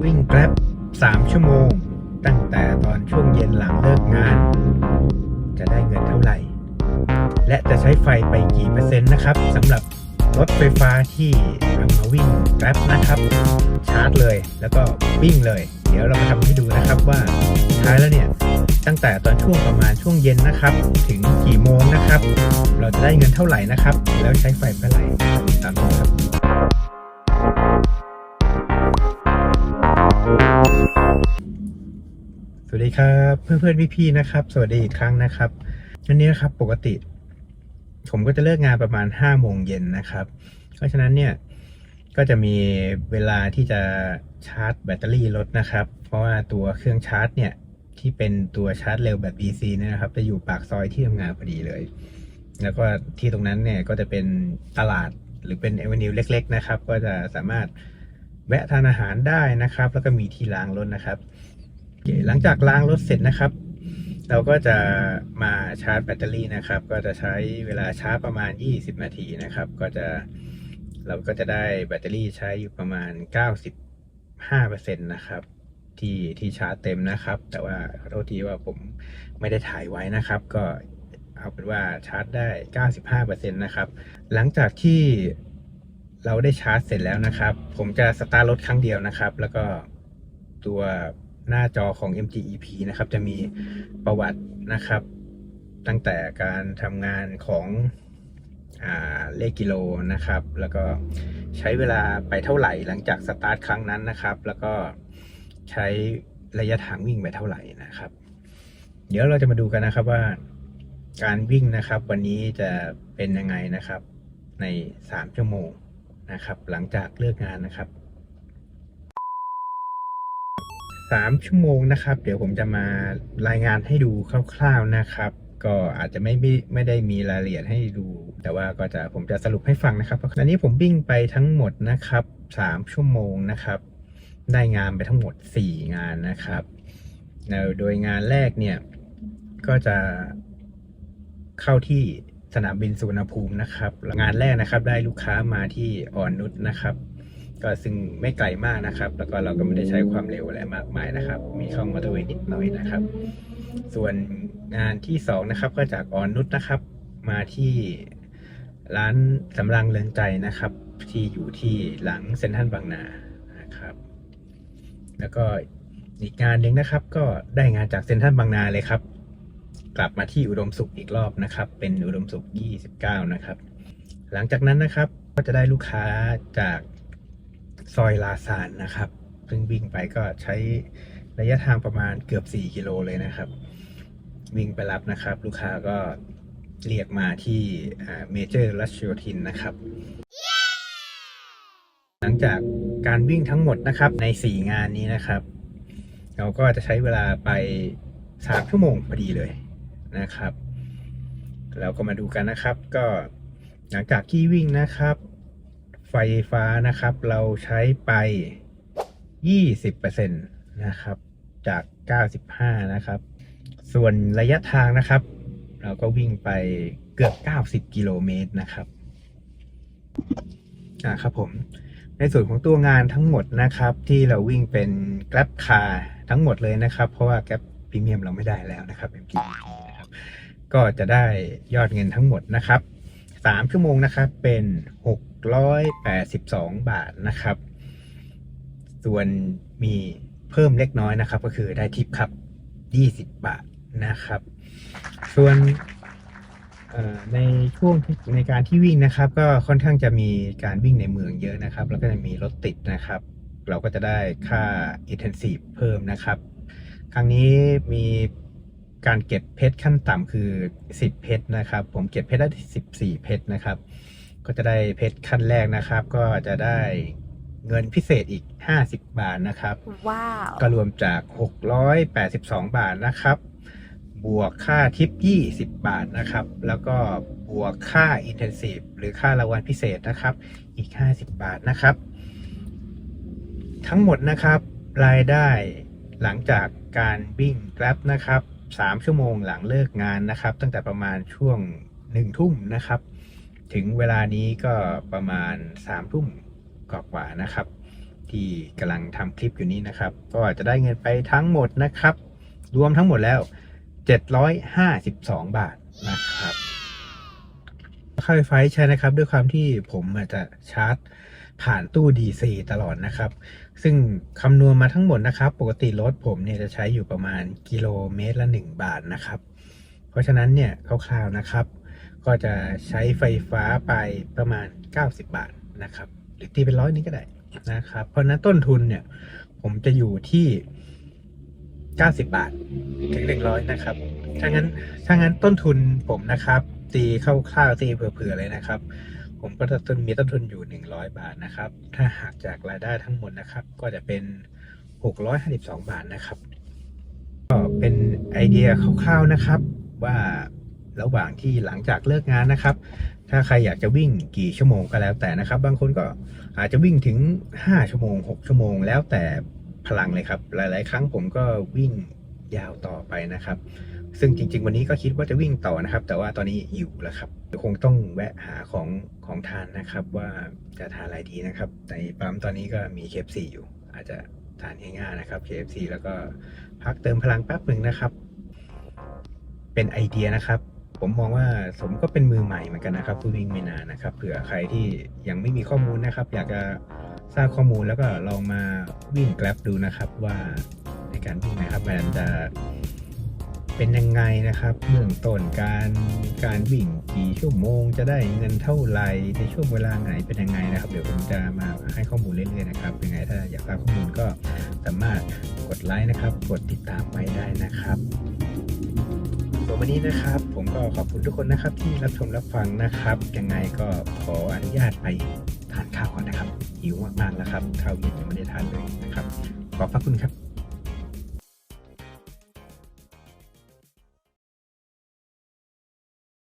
วิ่งแกร็บ3 ชั่วโมง ตั้งแต่ตอนช่วงเย็นหลังเลิกงาน จะได้เงินเท่าไหร่ และจะใช้ไฟไปกี่เปอร์เซ็นต์นะครับสำหรับรถไฟฟ้าที่นำมาวิ่งแกร็บนะครับ ชาร์จเลยแล้วก็วิ่งเลย เดี๋ยวเรามาทำให้ดูนะครับว่าสุดท้ายแล้วเนี่ย ตั้งแต่ตอนช่วงประมาณช่วงเย็นนะครับ ถึงกี่โมงนะครับ เราจะได้เงินเท่าไหร่นะครับ แล้วใช้ไฟเท่าไหร่ตามนี้ครับ ดีครับเพื่อนเพื่อนๆพี่ๆนะครับ สวัสดีอีกครั้งนะครับวันนี้นะครับปกติ ผมก็จะเลิกงานประมาณ5้าโมงเย็นนะครับ เพราะฉะนั้นเนี่ยก็จะมีเวลาที่จะชาร์จแบตเตอรี่รถนะครับ เพราะว่าตัวเครื่องชาร์จเนี่ยที่เป็นตัวชาร์จเร็วแบบ DC เนี่ยนะครับ จะอยู่ปากซอยที่ทำงานพอดีเลย แล้วก็ที่ตรงนั้นเนี่ยก็จะเป็นตลาดหรือเป็นเอเวนิวเล็ก ๆ นะครับ ก็จะสามารถแวะทานอาหารได้นะครับ แล้วก็มีที่ล้างรถนะครับ เคหลังจากล้างรถเสร็จนะครับ เราก็จะมาชาร์จแบตเตอรี่นะครับ ก็จะใช้เวลาชาร์จประมาณ 20 นาทีนะครับ ก็จะเราก็จะได้แบตเตอรี่ใช้อยู่ประมาณ 95%นะครับที่ที่ชาร์จเต็มนะครับ แต่ว่าขอโทษทีว่าผมไม่ได้ถ่ายไว้นะครับ ก็เอาเป็นว่าชาร์จได้ 95%นะครับ หลังจากที่เราได้ชาร์จเสร็จแล้วนะครับ ผมจะสตาร์ทรถครั้งเดียวนะครับ แล้วก็ตัว หน้าจอของ MGEP นะครับ จะมีประวัตินะครับ ตั้งแต่การทำงานของอเลขกิโลนะครับ แล้วก็ใช้เวลาไปเท่าไหร่หลังจากสตาร์ทครั้งนั้นนะครับ แล้วก็ใช้ระยะทางวิ่งไปเท่าไหร่นะครับ เดี๋ยวเราจะมาดูกันนะครับว่าการวิ่งนะครับ วันนี้จะเป็นยังไงนะครับ ใน 3 ชั่วโมงนะครับ หลังจากเลิกงานนะครับ 3 ชั่วโมงนะครับ เดี๋ยวผมจะมารายงานให้ดูคร่าวๆนะครับ ก็อาจจะไม่ไม่ไม่ได้มีรายละเอียดให้ดู แต่ว่าก็จะผมจะสรุปให้ฟังนะครับตอนนี้ผมวิ่งไปทั้งหมดนะครับ 3 ชั่วโมงนะครับ ได้งานไปทั้งหมด 4 งานนะครับแล้วโดยงานแรกเนี่ยก็จะเข้าที่สนามบินสุวรรณภูมินะครับ งานแรกนะครับ ได้ลูกค้ามาที่อ่อนนุชนะครับ ก็ซึ่งไม่ไกลมากนะครับ แล้วก็เราก็ไม่ได้ใช้ความเร็วอะไรมากมายนะครับ มีช่องมอเตอร์เวย์นิดหน่อยนะครับ ส่วนงานที่สองนะครับก็จากออนนุชนะครับ มาที่ร้านสำรางเรือนใจนะครับ ที่อยู่ที่หลังเซ็นทรัลบางนานะครับ แล้วก็อีกงานหนึ่งนะครับ ก็ได้งานจากเซ็นทรัลบางนาเลยครับ กลับมาที่อุดมสุขอีกรอบนะครับ เป็นอุดมสุข 29 นะครับ หลังจากนั้นนะครับก็จะได้ลูกค้าจาก ซอยลาซานนะครับ ซึ่งวิ่งไปก็ใช้ระยะทางประมาณเกือบ 4 กิโลเลยนะครับ วิ่งไปรับนะครับ ลูกค้าก็เรียกมาที่เมเจอร์รัชโยธินนะครับ หลังจากการวิ่งทั้งหมดนะครับใน 4 งานนี้นะครับ เราก็จะใช้เวลาไป 3 ชั่วโมงพอดีเลยนะครับ เราก็มาดูกันนะครับ ก็หลังจากที่วิ่งนะครับ ไฟฟ้านะครับ เราใช้ไป 20%นะครับ จาก 95 นะครับ ส่วนระยะทางนะครับ เราก็วิ่งไปเกือบ 90 กิโลเมตรนะครับอ่าครับผมในส่วนของตัวงานทั้งหมดนะครับ ที่เราวิ่งเป็น Grab Car ทั้งหมดเลยนะครับ เพราะว่า Grab Premium เราไม่ได้แล้วนะครับ MG นะครับ ก็จะได้ยอดเงินทั้งหมดนะครับ 3 ชั่วโมงนะครับเป็น 682 บาทนะครับ ส่วนมีเพิ่มเล็กน้อยนะครับ ก็คือได้ทิปครับ 20 บาทนะครับ ส่วนในช่วงในการที่วิ่งนะครับ ก็ค่อนข้างจะมีการวิ่งในเมืองเยอะนะครับ แล้วก็จะมีรถติดนะครับ เราก็จะได้ค่า intensive เพิ่มนะครับ ครั้งนี้มีการเก็บเพชรขั้นต่ำคือ 10 เพชรนะครับ ผมเก็บเพชรได้ 14 เพชรนะครับ ก็จะได้เพชรขั้นแรกนะครับ ก็จะได้เงินพิเศษอีก 50 บาทนะครับ ว้าว ก็รวมจาก 682 บาทนะครับ บวกค่าทิป 20 บาทนะครับ แล้วก็บวกค่า intensive หรือค่ารางวัลพิเศษนะครับ อีก 50 บาทนะครับ ทั้งหมดนะครับ รายได้หลังจากการวิ่ง Grab นะครับ 3 ชั่วโมงหลังเลิกงานนะครับ ตั้งแต่ประมาณช่วง 1 ทุ่มนะครับ ถึงเวลานี้ก็ประมาณ3ทุ่มกว่าๆนะครับ ที่กำลังทำคลิปอยู่นี้นะครับ ก็จะได้เงินไปทั้งหมดนะครับ รวมทั้งหมดแล้ว 752 บาทนะครับค่าไฟฟ้าใช้นะครับด้วยความที่ผมอาจจะชาร์จผ่านตู้ DC ตลอดนะครับ ซึ่งคำนวณมาทั้งหมดนะครับ ปกติรถผมเนี่ยจะใช้อยู่ประมาณกิโลเมตรละ 1 บาทนะครับ เพราะฉะนั้นเนี่ยคร่าวๆนะครับ ก็จะใช้ไฟฟ้าไปประมาณ 90 บาทนะครับ หรือตีเป็นร้อยนี้ก็ได้นะครับ เพราะนั้นต้นทุนเนี่ย ผมจะอยู่ที่ 90 บาทถึง100นะครับถ้างั้นถ้างั้นต้นทุนผมนะครับ ตีคร่าวๆตีเผื่อๆเลยนะครับ ผมก็จะต้นมีต้นทุนอยู่ 100 บาทนะครับ ถ้าหากจากรายได้ทั้งหมดนะครับ ก็จะเป็น 652 บาทนะครับ ก็เป็นไอเดียคร่าวๆนะครับว่า ระหว่างที่หลังจากเลิกงานนะครับ ถ้าใครอยากจะวิ่งกี่ชั่วโมงก็แล้วแต่นะครับ บางคนก็อาจจะวิ่งถึง 5 ชั่วโมง 6 ชั่วโมง แล้วแต่พลังเลยครับ หลาย ๆ ครั้งผมก็วิ่งยาวต่อไปนะครับ ซึ่งจริง ๆ วันนี้ก็คิดว่าจะวิ่งต่อนะครับ แต่ว่าตอนนี้หิวแล้วครับคงต้องแวะหาของของทานนะครับ ว่าจะทานอะไรดีนะครับในปั๊มตอนนี้ก็มีเคฟซีอยู่ อาจจะทานง่ายๆนะครับ KFC แล้วก็พักเติมพลังแป๊บหนึ่งนะครับ เป็นไอเดียนะครับ ผมมองว่าสมก็เป็นมือใหม่เหมือนกันนะครับผู้วิ่งไม่นานนะครับเผื่อใครที่ยังไม่มีข้อมูลนะครับ อยากจะทราบข้อมูลแล้วก็ลองมาวิ่งแกร็บดูนะครับว่าในการวิ่งนะครับมันจะเป็นยังไงนะครับเบื้องต้นการการวิ่งกี่ชั่วโมง จะได้เงินเท่าไหร่ในช่วงเวลาไหนเป็นยังไงนะครับ เดี๋ยวผมจะมาให้ข้อมูลเรื่อยๆนะครับยังไงถ้าอยากทราบข้อมูลก็สามารถกดไลค์นะครับ กดติดตามไว้ได้นะครับ วันนี้นะครับ ผมก็ขอบคุณทุกคนนะครับที่รับชมรับฟังนะครับ ยังไงก็ขออนุญาตไปทานข้าวก่อนนะครับหิวมากๆแล้วครับข้าวเย็นยังไม่ได้ทานเลยนะครับ ขอบพระคุณครับ